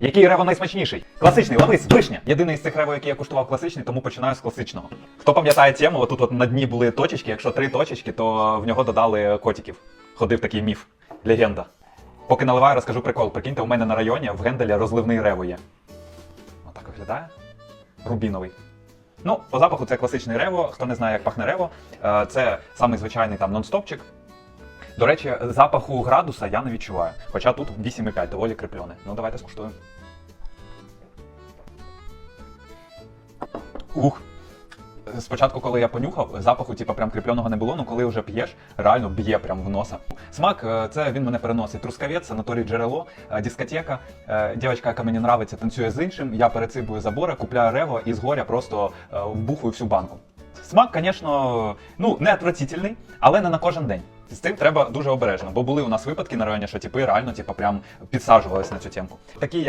Який рево найсмачніший? Класичний, лавис, вишня. Єдиний з цих рево, який я куштував класичний, тому починаю з класичного. Хто пам'ятає тему, отут от на дні були точечки. Якщо три точечки, то в нього додали котиків. Ходив такий міф. Легенда. Поки наливаю, розкажу прикол. Прикиньте, у мене на районі в Генделі розливний рево є. Отак виглядає. Рубіновий. Ну, по запаху це класичний рево. Хто не знає, як пахне рево, е, це самий звичайний там нон-стопчик. До речі, запаху градуса я не відчуваю. Хоча тут 8,5 доволі кріплене. Ну, давайте скуштуємо. Ух. Спочатку, коли я понюхав, запаху, типу, прям кріпленого не було, ну коли вже п'єш, реально б'є прям в носа. Смак, е, це він мене переносить. Трускавець, санаторій джерело, е, дискотека. Е, Дівчинка, яка мені нравиться, танцює з іншим. Я перецибую забори, купляю рево і з горя просто вбухую всю банку. Смак, звісно, ну не отвратительний, але не на кожен день. З цим треба дуже обережно, бо були у нас випадки на районі, що типи реально типу, прям підсаджувалися на цю темку. Такі я